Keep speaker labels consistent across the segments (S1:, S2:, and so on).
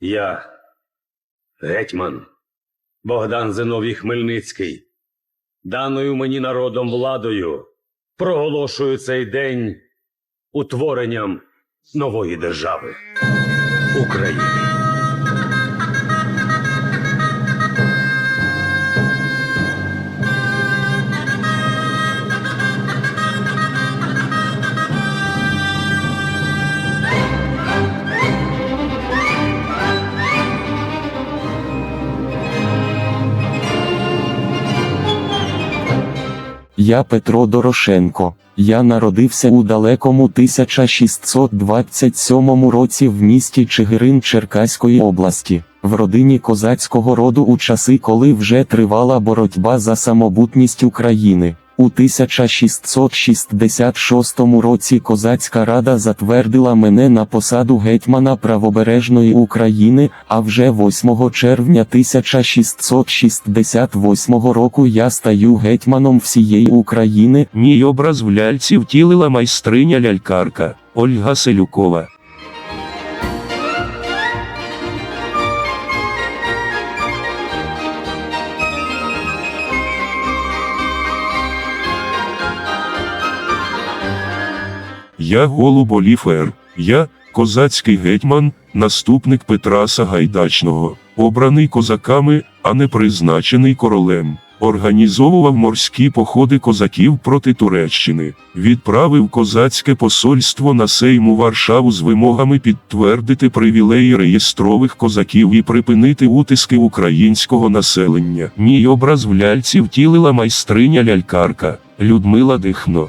S1: Я, гетьман, Богдан Зиновій Хмельницький, даною мені народом владою, проголошую цей день утворенням нової держави України.
S2: Я Петро Дорошенко. Я народився у далекому 1627 році в місті Чигирин Черкаської області, в родині козацького роду у часи, коли вже тривала боротьба за самобутність України. У 1666 році Козацька рада затвердила мене на посаду гетьмана правобережної України, а вже 8 червня 1668 року я стаю гетьманом всієї України.
S3: Мій образ в ляльці втілила майстриня лялькарка Ольга Селюкова. Я голуб Оліфер. Я козацький гетьман, наступник Петра Сагайдачного, обраний козаками, а не призначений королем. Організовував морські походи козаків проти Туреччини, відправив козацьке посольство на Сейму Варшаву з вимогами підтвердити привілеї реєстрових козаків і припинити утиски українського населення. Мій образ в ляльці втілила майстриня лялькарка Людмила Дихно.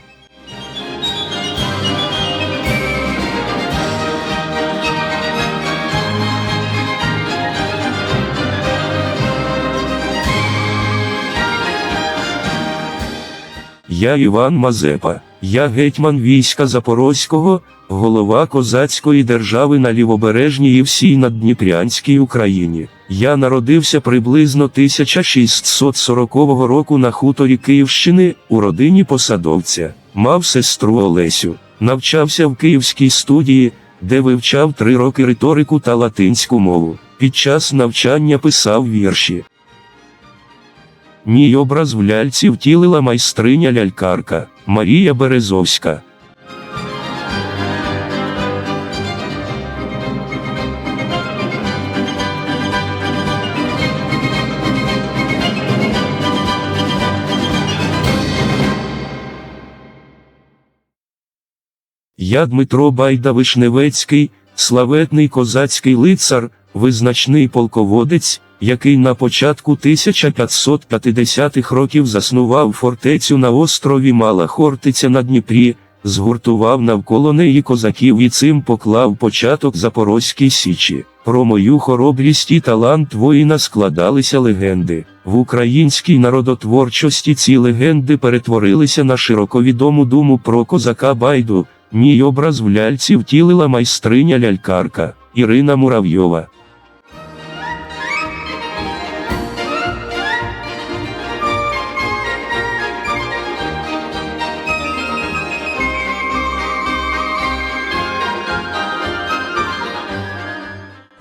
S3: Я Іван Мазепа, я гетьман війська Запорозького, голова козацької держави на лівобережній і всій наддніпрянській Україні. Я народився приблизно 1640 року на хуторі Київщини у родині посадовця, мав сестру Олесю, навчався в Київській студії, де вивчав три роки риторику та латинську мову. Під час навчання писав вірші. Мій образ в ляльці втілила майстриня лялькарка Марія Березовська. Я Дмитро Байда Вишневецький, славетний козацький лицар, визначний полководець, який на початку 1550-х років заснував фортецю на острові Мала Хортиця на Дніпрі, згуртував навколо неї козаків і цим поклав початок Запорозькій Січі. Про мою хоробрість і талант воїна складалися легенди. В українській народотворчості ці легенди перетворилися на широковідому думу про козака Байду. Мій образ в ляльці втілила майстриня лялькарка Ірина Муравйова.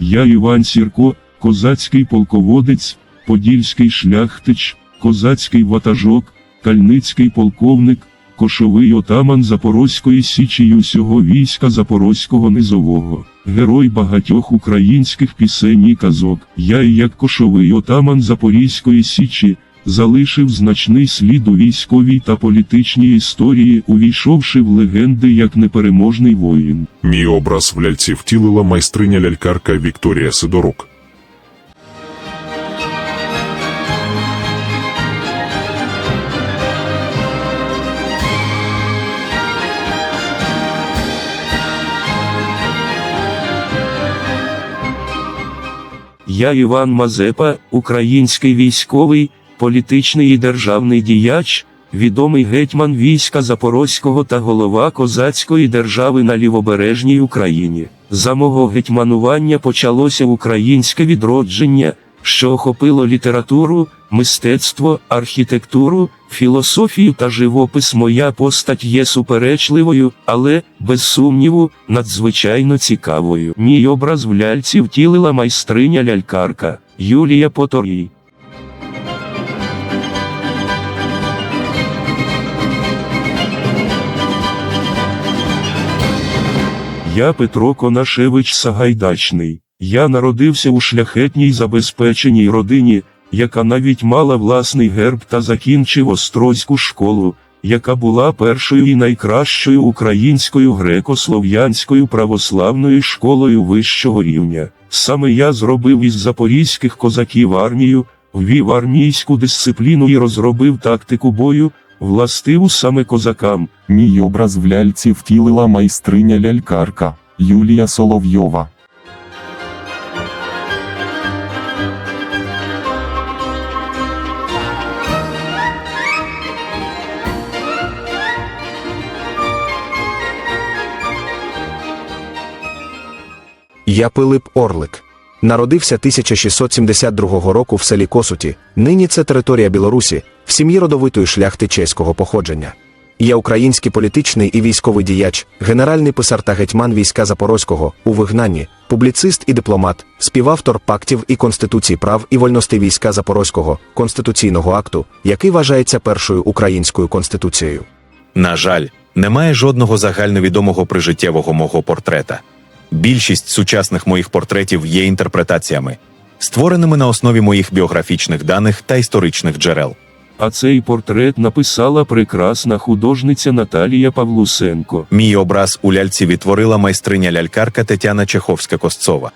S3: Я Іван Сірко, козацький полководець, подільський шляхтич, козацький ватажок, кальницький полковник, кошовий отаман Запорозької січі й усього війська Запорозького низового, герой багатьох українських пісень і казок. Я і як кошовий отаман Запорізької січі. Залишив значний слід у військовій та політичній історії, увійшовши в легенди як непереможний воїн.
S4: Мій образ в ляльці втілила майстриня лялькарка Вікторія Сидорук.
S3: Я Іван Мазепа, український військовий, політичний і державний діяч, відомий гетьман війська Запорозького та голова козацької держави на лівобережній Україні. За мого гетьманування почалося українське відродження, що охопило літературу, мистецтво, архітектуру, філософію та живопис моя постать є суперечливою, але, без сумніву, надзвичайно цікавою. Мій образ в ляльці втілила майстриня лялькарка Юлія Поторій. Я Петро Конашевич Сагайдачний. Я народився у шляхетній забезпеченій родині, яка навіть мала власний герб та закінчив Острозьку школу, яка була першою і найкращою українською греко-слов'янською православною школою вищого рівня. Саме я зробив із запорізьких козаків армію, ввів армійську дисципліну і розробив тактику бою, властиву саме козакам.
S2: Мій образ в ляльці втілила майстриня лялькарка Юлія Соловйова.
S5: Я Пилип Орлик. Народився 1672 року в селі Косуті. Нині це територія Білорусі, в сім'ї родовитої шляхти чеського походження. Я український політичний і військовий діяч, генеральний писар та гетьман війська Запорозького у вигнанні, публіцист і дипломат, співавтор пактів і конституції прав і вольностей війська Запорозького, конституційного акту, який вважається першою українською конституцією.
S6: На жаль, немає жодного загальновідомого прижиттєвого мого портрета. Більшість сучасних моїх портретів є інтерпретаціями, створеними на основі моїх біографічних даних та історичних джерел.
S3: А цей портрет написала прекрасна художниця Наталія Павлусенко.
S6: Мій образ у ляльці відтворила майстриня лялькарка Тетяна Чеховська-Косцова.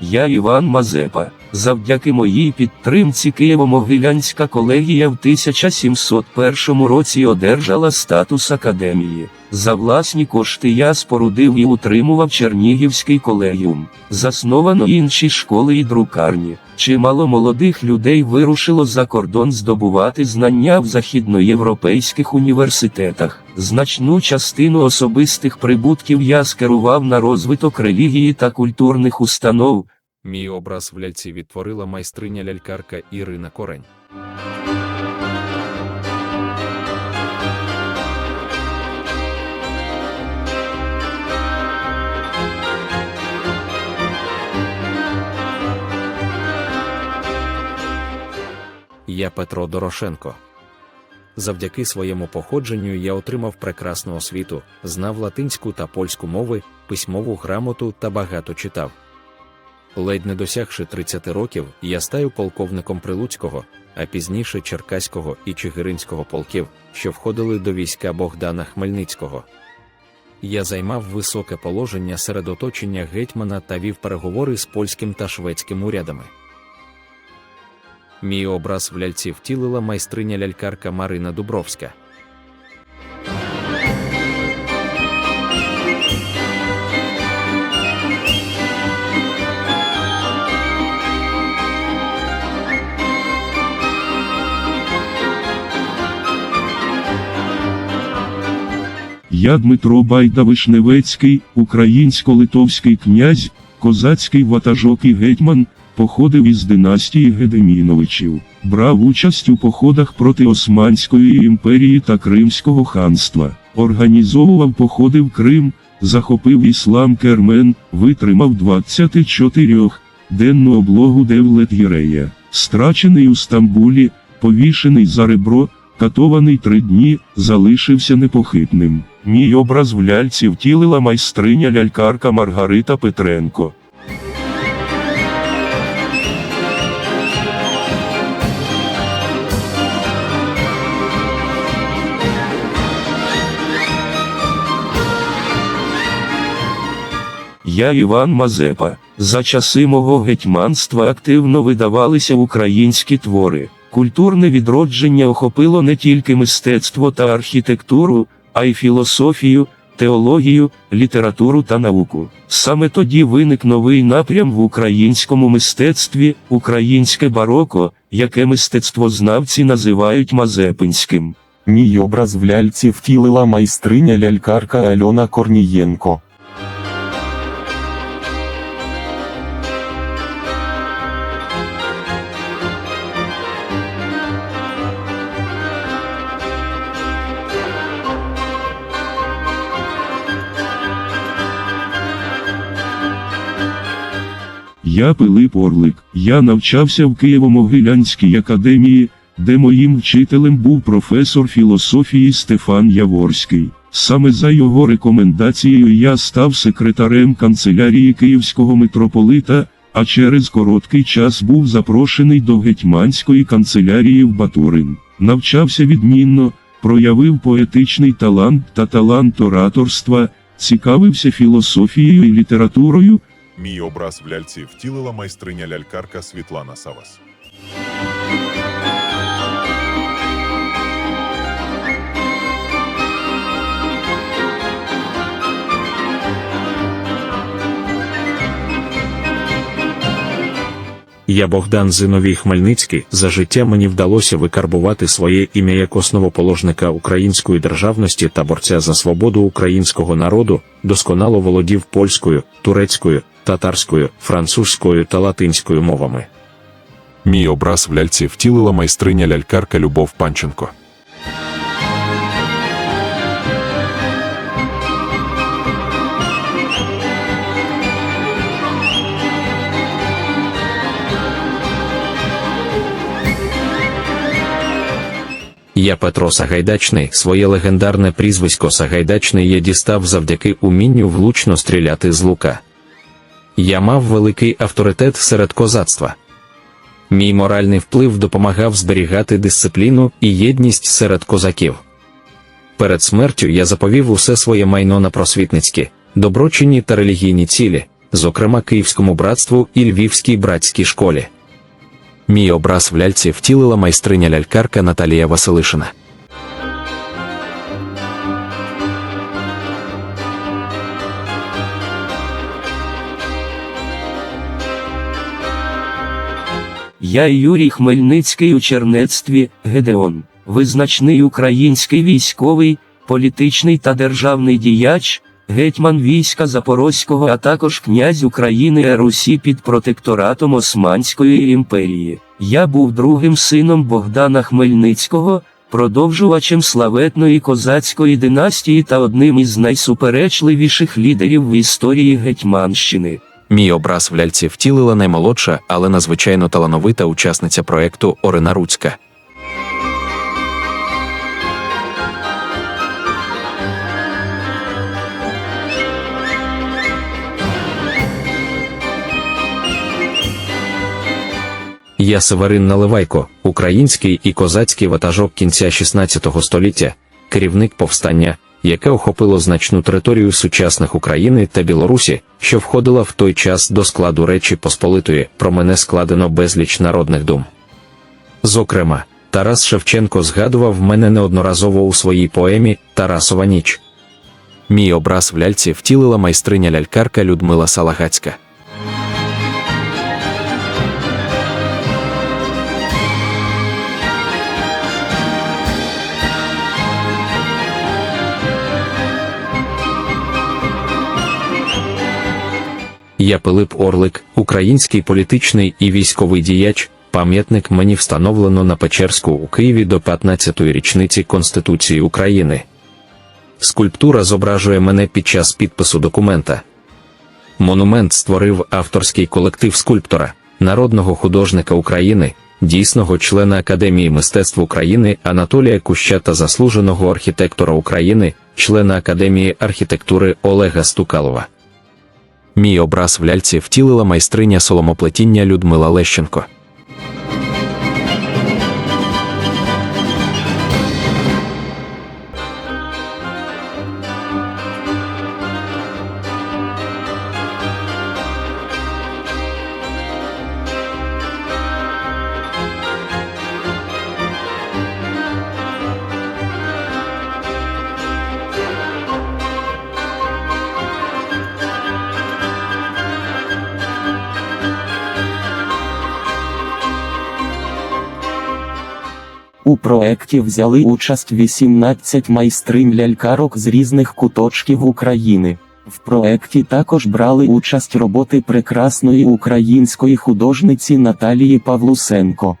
S3: Я Іван Мазепа. Завдяки моїй підтримці Києво-Могилянська колегія в 1701 році одержала статус академії. За власні кошти я спорудив і утримував Чернігівський колегіум. Засновано інші школи і друкарні. Чимало молодих людей вирушило за кордон здобувати знання в західноєвропейських університетах. Значну частину особистих прибутків я скерував на розвиток релігії та культурних установ.
S7: Мій образ в ляльці відтворила майстриня лялькарка Ірина Корень. Я Петро Дорошенко. Завдяки своєму походженню я отримав прекрасну освіту, знав латинську та польську мови, письмову грамоту та багато читав. Ледь не досягши 30 років, я стаю полковником Прилуцького, а пізніше Черкаського і Чигиринського полків, що входили до війська Богдана Хмельницького. Я займав високе положення серед оточення гетьмана та вів переговори з польським та шведським урядами. Мій образ в ляльці втілила майстриня лялькарка Марина Дубровська.
S3: Я Дмитро Байда Вишневецький, українсько-литовський князь, козацький ватажок і гетьман, походив із династії Гедеміновичів, брав участь у походах проти Османської імперії та Кримського ханства, організовував походи в Крим, захопив іслам Кермен, витримав 24 денну облогу Девлет-Гірея, страчений у Стамбулі, повішений за ребро, катований три дні, залишився непохитним. Мій образ в ляльці втілила майстриня лялькарка Маргарита Петренко. Я Іван Мазепа. За часи мого гетьманства активно видавалися українські твори. Культурне відродження охопило не тільки мистецтво та архітектуру, а й філософію, теологію, літературу та науку. Саме тоді виник новий напрям в українському мистецтві українське бароко, яке мистецтвознавці називають мазепинським.
S2: Мій образ в ляльці втілила майстриня лялькарка Альона Корнієнко.
S3: Я Пилип Орлик. Я навчався в Києво-Могилянській академії, де моїм вчителем був професор філософії Стефан Яворський. Саме за його рекомендацією я став секретарем канцелярії Київського митрополита, а через короткий час був запрошений до гетьманської канцелярії в Батурин. Навчався відмінно, проявив поетичний талант та талант ораторства, цікавився філософією і літературою,
S4: Мій образ в ляльці втілила майстриня лялькарка Світлана Савас.
S7: Я Богдан Зиновій Хмельницький. За життя мені вдалося викарбувати своє ім'я як основоположника української державності та борця за свободу українського народу, досконало володів польською, турецькою, татарською, французькою та латинською мовами.
S4: Мій образ в ляльці втілила майстриня лялькарка Любов Панченко.
S7: Я Петро Сагайдачний, своє легендарне прізвисько Сагайдачний я дістав завдяки умінню влучно стріляти з лука. Я мав великий авторитет серед козацтва. Мій моральний вплив допомагав зберігати дисципліну і єдність серед козаків. Перед смертю я заповів усе своє майно на просвітницькі, доброчинні та релігійні цілі, зокрема Київському братству і Львівській братській школі. Мій образ в ляльці втілила майстриня лялькарка Наталія Василишина.
S3: Я Юрій Хмельницький у чернецтві Гедеон, визначний український військовий, політичний та державний діяч, гетьман війська Запорозького, а також князь України Русі під протекторатом Османської імперії. Я був другим сином Богдана Хмельницького, продовжувачем славетної козацької династії та одним із найсуперечливіших лідерів в історії Гетьманщини.
S7: Мій образ в ляльці втілила наймолодша, але надзвичайно талановита учасниця проекту Орина Руцька. Я Северин Наливайко, український і козацький ватажок кінця 16 століття, керівник повстання, яке охопило значну територію сучасних України та Білорусі, що входила в той час до складу Речі Посполитої, про мене складено безліч народних дум. Зокрема, Тарас Шевченко згадував мене неодноразово у своїй поемі Тарасова ніч. Мій образ в ляльці втілила майстриня лялькарка Людмила Салагацька. Я Пилип Орлик, український політичний і військовий діяч. Пам'ятник мені встановлено на Печерську у Києві до 15-ї річниці Конституції України. Скульптура зображує мене під час підпису документа. Монумент створив авторський колектив скульптора, народного художника України, дійсного члена Академії мистецтв України Анатолія Куща та заслуженого архітектора України, члена Академії архітектури Олега Стукалова. Мій образ в ляльці втілила майстриня соломоплетіння Людмила Лещенко.
S2: У проекті взяли участь 18 майстринь лялькарок з різних куточків України. В проекті також брали участь роботи прекрасної української художниці Наталії Павлусенко.